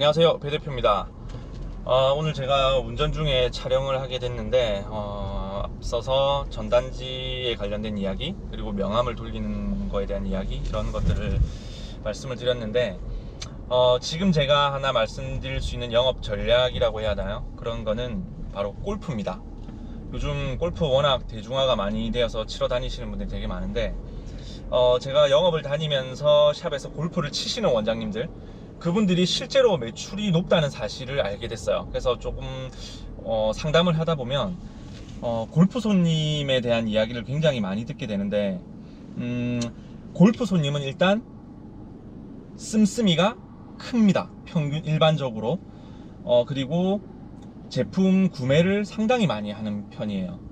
안녕하세요. 배 대표입니다. 어, 오늘 제가 운전 중에 촬영을 하게 됐는데 어, 앞서서 전단지에 관련된 이야기 그리고 명함을 돌리는 거에 대한 이야기 이런 것들을 말씀을 드렸는데 어, 지금 제가 하나 말씀드릴 수 있는 영업 전략이라고 해야 하나요? 그런 거는 바로 골프입니다. 요즘 골프 워낙 대중화가 많이 되어서 치러 다니시는 분들이 되게 많은데 어, 제가 영업을 다니면서 샵에서 골프를 치시는 원장님들 그분들이 실제로 매출이 높다는 사실을 알게 됐어요. 그래서 조금 어, 상담을 하다 보면 어, 골프 손님에 대한 이야기를 굉장히 많이 듣게 되는데 음, 골프 손님은 일단 씀씀이가 큽니다. 평균 일반적으로 어, 그리고 제품 구매를 상당히 많이 하는 편이에요.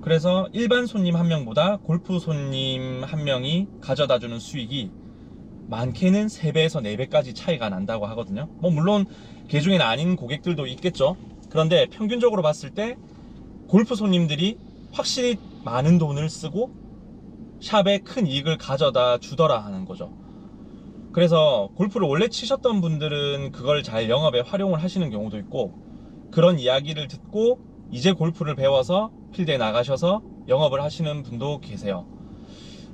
그래서 일반 손님 한 명보다 골프 손님 한 명이 가져다 주는 수익이 많게는 3배에서 4배까지 차이가 난다고 하거든요. 뭐 물론 개 중에는 아닌 고객들도 있겠죠. 그런데 평균적으로 봤을 때 골프 손님들이 확실히 많은 돈을 쓰고 샵에 큰 이익을 가져다 주더라 하는 거죠. 그래서 골프를 원래 치셨던 분들은 그걸 잘 영업에 활용을 하시는 경우도 있고 그런 이야기를 듣고 이제 골프를 배워서 필드에 나가셔서 영업을 하시는 분도 계세요.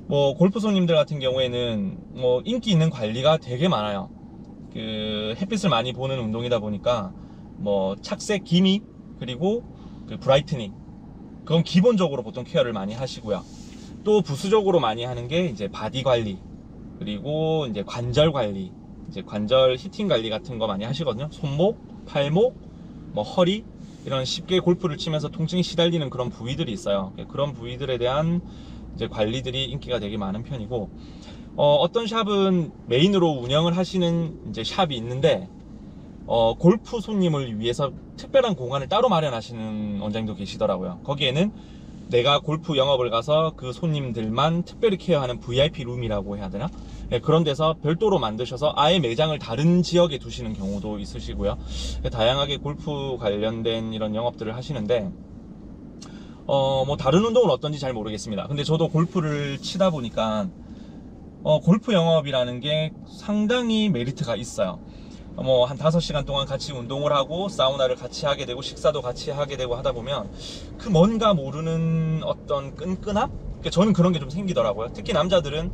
뭐 골프 손님들 같은 경우에는 뭐 인기 있는 관리가 되게 많아요. 그 햇빛을 많이 보는 운동이다 보니까 뭐 착색 기미 그리고 그 브라이트닝 그건 기본적으로 보통 케어를 많이 하시고요. 또 부수적으로 많이 하는 게 이제 바디 관리 그리고 이제 관절 관리 이제 관절 히팅 관리 같은 거 많이 하시거든요. 손목, 팔목, 뭐 허리 이런 쉽게 골프를 치면서 통증이 시달리는 그런 부위들이 있어요. 그런 부위들에 대한 이제 관리들이 인기가 되게 많은 편이고 어, 떤 샵은 메인으로 운영을 하시는 이제 샵이 있는데 어, 골프 손님을 위해서 특별한 공간을 따로 마련하시는 원장님도 계시더라고요. 거기에는 내가 골프 영업을 가서 그 손님들만 특별히 케어하는 VIP 룸이라고 해야 되나? 네, 그런 데서 별도로 만드셔서 아예 매장을 다른 지역에 두시는 경우도 있으시고요. 다양하게 골프 관련된 이런 영업들을 하시는데 어, 뭐 다른 운동은 어떤지 잘 모르겠습니다. 근데 저도 골프를 치다 보니까 어, 골프 영업이라는 게 상당히 메리트가 있어요. 뭐 한 5시간 동안 같이 운동을 하고 사우나를 같이 하게 되고 식사도 같이 하게 되고 하다 보면 그 뭔가 모르는 어떤 끈끈함? 그러니까 저는 그런 게 좀 생기더라고요. 특히 남자들은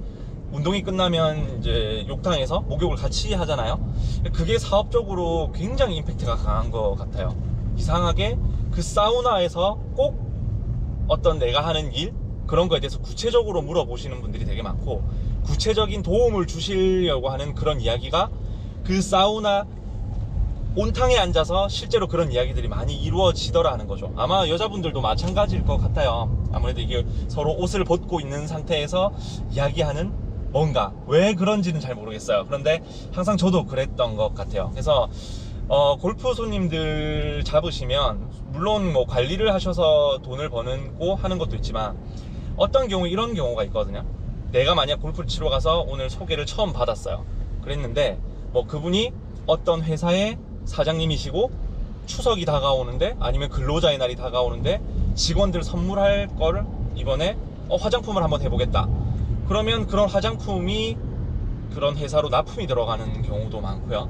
운동이 끝나면 이제 욕탕에서 목욕을 같이 하잖아요. 그게 사업적으로 굉장히 임팩트가 강한 것 같아요. 이상하게 그 사우나에서 꼭 어떤 내가 하는 일 그런 거에 대해서 구체적으로 물어보시는 분들이 되게 많고 구체적인 도움을 주시려고 하는 그런 이야기가 그 사우나 온탕에 앉아서 실제로 그런 이야기들이 많이 이루어지더라는 거죠. 아마 여자분들도 마찬가지일 것 같아요. 아무래도 이게 서로 옷을 벗고 있는 상태에서 이야기하는 뭔가 왜 그런지는 잘 모르겠어요. 그런데 항상 저도 그랬던 것 같아요. 그래서 어, 골프 손님들 잡으시면 물론 뭐 관리를 하셔서 돈을 버는 고 하는 것도 있지만 어떤 경우 이런 경우가 있거든요. 내가 만약 골프를 치러 가서 오늘 소개를 처음 받았어요. 그랬는데 뭐 그분이 어떤 회사의 사장님이시고 추석이 다가오는데 아니면 근로자의 날이 다가오는데 직원들 선물할 거를 이번에 어, 화장품을 한번 해보겠다. 그러면 그런 화장품이 그런 회사로 납품이 들어가는 경우도 많고요.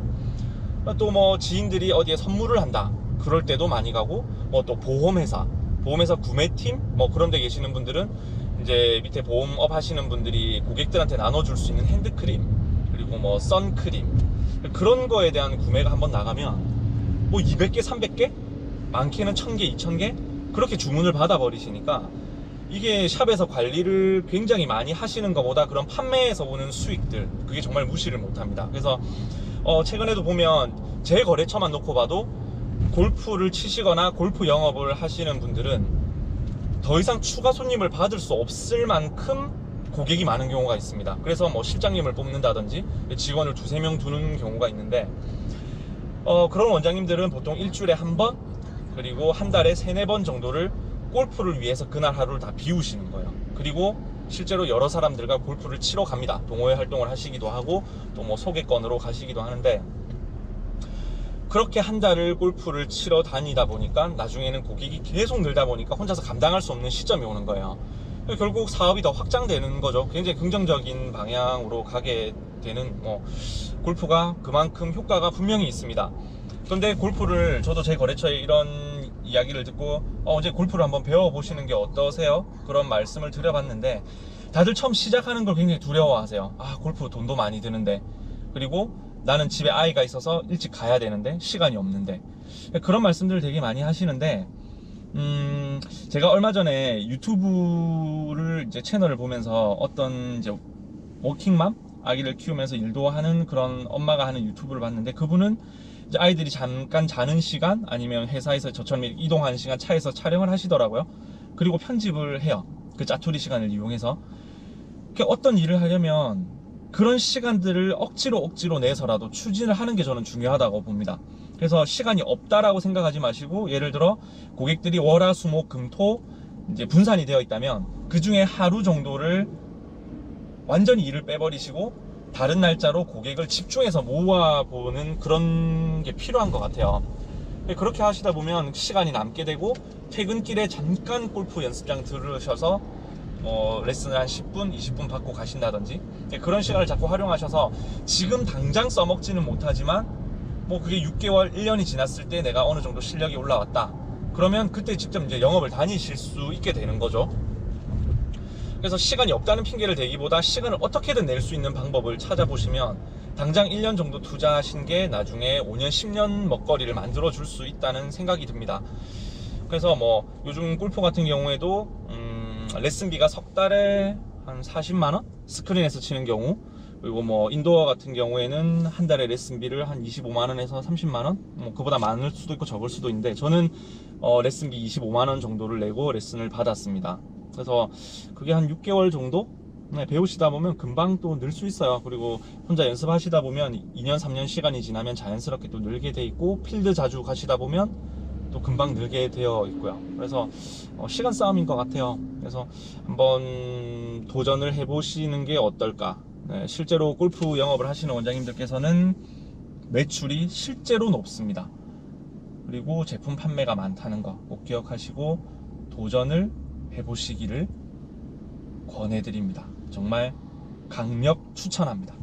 또 뭐 지인들이 어디에 선물을 한다. 그럴 때도 많이 가고 뭐 또 보험회사, 보험회사 구매팀 뭐 그런 데 계시는 분들은 이제 밑에 보험업 하시는 분들이 고객들한테 나눠줄 수 있는 핸드크림 그리고 뭐 선크림 그런 거에 대한 구매가 한번 나가면 뭐 200개, 300개? 많게는 1000개, 2000개? 그렇게 주문을 받아 버리시니까 이게 샵에서 관리를 굉장히 많이 하시는 것보다 그런 판매에서 오는 수익들 그게 정말 무시를 못합니다. 그래서 어 최근에도 보면 제 거래처만 놓고 봐도 골프를 치시거나 골프 영업을 하시는 분들은 더 이상 추가 손님을 받을 수 없을 만큼 고객이 많은 경우가 있습니다. 그래서 뭐 실장님을 뽑는다든지 직원을 두세 명 두는 경우가 있는데 어, 그런 원장님들은 보통 일주일에 한 번 그리고 한 달에 세네 번 정도를 골프를 위해서 그날 하루를 다 비우시는 거예요. 그리고 실제로 여러 사람들과 골프를 치러 갑니다. 동호회 활동을 하시기도 하고 또 뭐 소개권으로 가시기도 하는데 그렇게 한 달을 골프를 치러 다니다 보니까 나중에는 고객이 계속 늘다 보니까 혼자서 감당할 수 없는 시점이 오는 거예요. 결국 사업이 더 확장되는 거죠. 굉장히 긍정적인 방향으로 가게 되는 뭐 골프가 그만큼 효과가 분명히 있습니다. 그런데 골프를 저도 제 거래처에 이런 이야기를 듣고 어, 이제 골프를 한번 배워보시는 게 어떠세요? 그런 말씀을 드려봤는데 다들 처음 시작하는 걸 굉장히 두려워하세요. 아 골프 돈도 많이 드는데 그리고 나는 집에 아이가 있어서 일찍 가야 되는데 시간이 없는데 그런 말씀들을 되게 많이 하시는데 음 제가 얼마 전에 유튜브를 이제 채널을 보면서 어떤 이제 워킹맘 아기를 키우면서 일도 하는 그런 엄마가 하는 유튜브를 봤는데 그분은 이제 아이들이 잠깐 자는 시간 아니면 회사에서 저처럼 이동하는 시간 차에서 촬영을 하시더라고요. 그리고 편집을 해요. 그 짜투리 시간을 이용해서. 그 어떤 일을 하려면 그런 시간들을 억지로 억지로 내서라도 추진을 하는 게 저는 중요하다고 봅니다. 그래서 시간이 없다라고 생각하지 마시고 예를 들어 고객들이 월화 수목 금토 이제 분산이 되어 있다면 그 중에 하루 정도를 완전히 일을 빼버리시고 다른 날짜로 고객을 집중해서 모아보는 그런 게 필요한 것 같아요. 그렇게 하시다 보면 시간이 남게 되고 퇴근길에 잠깐 골프 연습장 들으셔서 뭐 레슨을 한 10분, 20분 받고 가신다든지 그런 시간을 자꾸 활용하셔서 지금 당장 써먹지는 못하지만 뭐 그게 6개월, 1년이 지났을 때 내가 어느 정도 실력이 올라왔다. 그러면 그때 직접 이제 영업을 다니실 수 있게 되는 거죠. 그래서 시간이 없다는 핑계를 대기보다 시간을 어떻게든 낼 수 있는 방법을 찾아보시면 당장 1년 정도 투자하신 게 나중에 5년, 10년 먹거리를 만들어 줄 수 있다는 생각이 듭니다. 그래서 뭐 요즘 골프 같은 경우에도 음, 레슨비가 석 달에 한 40만 원 스크린에서 치는 경우 그리고 뭐 인도어 같은 경우에는 한 달에 레슨비를 한 25만 원에서 30만 원, 뭐 그보다 많을 수도 있고 적을 수도 있는데 저는 어, 레슨비 25만 원 정도를 내고 레슨을 받았습니다. 그래서 그게 한 6개월 정도 네, 배우시다 보면 금방 또 늘 수 있어요. 그리고 혼자 연습하시다 보면 2년, 3년 시간이 지나면 자연스럽게 또 늘게 돼 있고 필드 자주 가시다 보면 또 금방 늘게 되어 있고요. 그래서 어, 시간 싸움인 것 같아요. 그래서 한번 도전을 해보시는 게 어떨까. 네, 실제로 골프 영업을 하시는 원장님들께서는 매출이 실제로 높습니다. 그리고 제품 판매가 많다는 거 꼭 기억하시고 도전을 해보시기를 권해드립니다. 정말 강력 추천합니다.